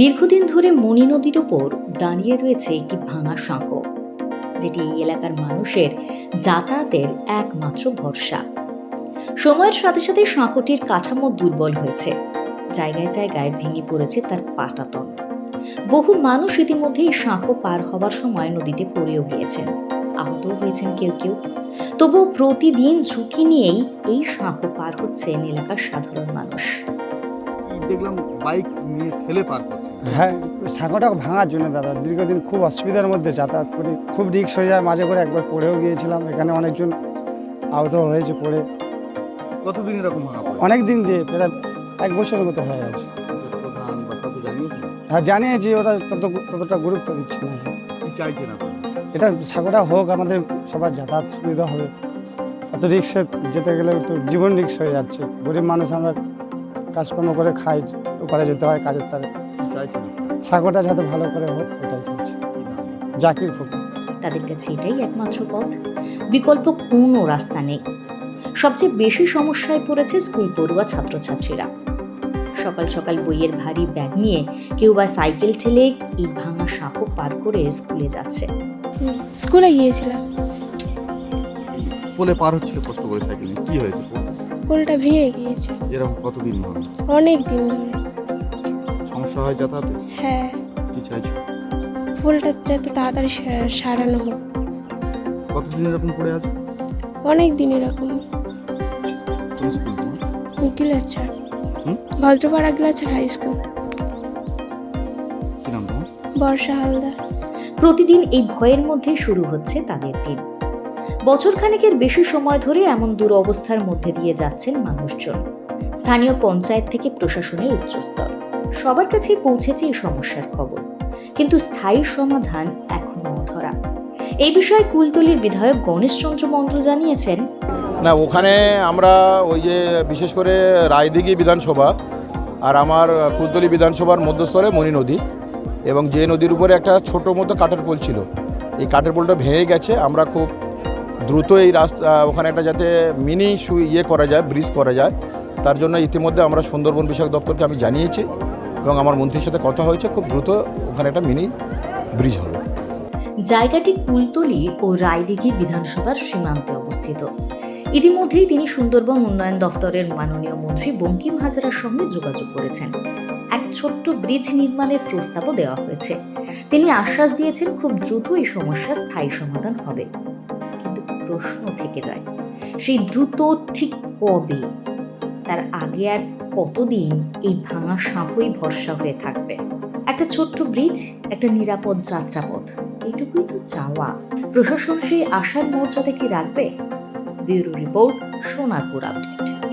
দীর্ঘদিন ধরে মণি নদীর ওপর দাঁড়িয়ে রয়েছে একটি ভাঙা সাঁকো, যেটি এই এলাকার মানুষের যাতায়াতের একমাত্র ভরসা। সময়ের সাথে সাথে সাঁকোটির কাঠামো দুর্বল হয়েছে। জায়গায় জায়গায় ভেঙে পড়েছে তার পাটাতন। বহু মানুষ ইতিমধ্যে এই সাঁকো পার হবার সময় নদীতে পড়েও গিয়েছেন। আহতও হয়েছেন কেউ কেউ। তবুও প্রতিদিন ঝুঁকি নিয়েই এই সাঁকো পার হচ্ছেন এলাকার সাধারণ মানুষ। দেখলাম বাইক নিয়ে ঠেলে পার করছে। হ্যাঁ সাঁকোটা ভাঙার জন্য দাদা। দীর্ঘদিন খুব অসুবিধার মধ্যে যাতায়াত করি। খুব রিক্স হয়ে যায় মাঝে করে একবার পড়েও গিয়েছিলাম। এখানে অনেকজন আহত হয়েছে পড়ে। কতদিন এরকম অনেক দিন দিয়ে প্রায় এক বছরের মতো হয়ে গেছে। হ্যাঁ জানিয়েছি ওরা তত ততটা গুরুত্ব দিচ্ছে না। চাইছেন এটা সাঁকোটা হোক আমাদের সবার যাতায়াত সুবিধা হবে। এত রিক্সে যেতে গেলে তো জীবন রিক্স হয়ে যাচ্ছে। গরিব মানুষ আমরা কাজকর্ম করে খাই করে যেতে হয় কাজের তারে? সাঁকোটা যাতে ভালো করে হোক এটাই চলছে জাকির ফুকু তাদের কাছে এটাই একমাত্র পথ। বিকল্প কোনো রাস্তা নেই। সবচেয়ে বেশি সমস্যায় পড়েছে স্কুল পড়ুয়া ছাত্রছাত্রীরা। সকাল সকাল বইয়ের ভারী ব্যাগ নিয়ে কেউ বা সাইকেল ঠেলে এই ভাঙা সাঁকো পার করে স্কুলে যাচ্ছে। স্কুলে গিয়েছিলাম। পোলে পার হচ্ছিল কষ্ট করে সাইকেল কি হয়েছে পোলটা ভেঙে গিয়েছে। এরকম কতদিন হবে অনেক দিন ধরে। সমস্যা হয় যাতায়াতে? হ্যাঁ। কি চাইছো? পোলটা যাতে তাড়াতাড়ি সা- সারানো হোক। কতদিন এরকম পড়ে আছে? অনেক দিন এরকম। কোন স্কুল তোমার? গ্লাচার হুম? ভদ্রপাড়া গ্লাচার হাই স্কুল। কি নাম তোমার? বর্ষা হালদার। প্রতিদিন এই ভয়ের মধ্যে শুরু হচ্ছে তাদের দিন। বছরখানেকের বেশি সময় ধরে এমন দুরবস্থার মধ্যে দিয়ে যাচ্ছেন মানুষজন। স্থানীয় পঞ্চায়েত থেকে প্রশাসনের উচ্চস্তর। সবার কাছেই পৌঁছেছে এই সমস্যার খবর। কিন্তু স্থায়ী সমাধান এখনও অধরা। এই বিষয়ে কুলতলির বিধায়ক গণেশচন্দ্র মণ্ডল জানিয়েছেন, না, ওখানে আমরা ওই যে বিশেষ করে রায়দিঘি বিধানসভা আর আমার কুলতলি বিধানসভার মধ্যস্থলে মণি নদী এবং যে নদীর উপরে একটা ছোট মতো কাঠের পোল ছিল। এই কাঠের পোলটা ভেঙে গেছে। আমরা খুব দ্রুত এই রাস্তা, ওখানে একটা যাতে মিনি সু ইয়ে করা যায় ব্রিজ করা যায়, তার জন্য ইতিমধ্যে আমরা সুন্দরবন বিষয়ক দপ্তরকে আমি জানিয়েছি এবং আমার মন্ত্রীর সাথে কথা হয়েছে, খুব দ্রুত ওখানে একটা মিনি ব্রিজ হবে। জায়গাটি কুলতলি ও রায়দিঘি বিধানসভার সীমান্তে অবস্থিত। ইতিমধ্যেই তিনি সুন্দরবন উন্নয়ন দফতরের মাননীয় মন্ত্রী বঙ্কিম হাজারার সঙ্গে যোগাযোগ করেছেন। এক ছোট্ট ব্রিজ নির্মাণের প্রস্তাবও দেওয়া হয়েছে। তিনি আশ্বাস দিয়েছেন খুব দ্রুত এই সমস্যার স্থায়ী সমাধান হবে। প্রশ্ন থেকে যায় সেই দ্রুত ঠিক কবে? তার আগে আর কতদিন এই ভাঙা সাঁকোই ভরসা হয়ে থাকবে? একটা ছোট্ট ব্রিজ একটা নিরাপদ যাত্রাপথ, এইটুকুই তো চাওয়া। প্রশাসন সেই আশার মর্যাদা কি রাখবে? Bureau report, Sonarpur update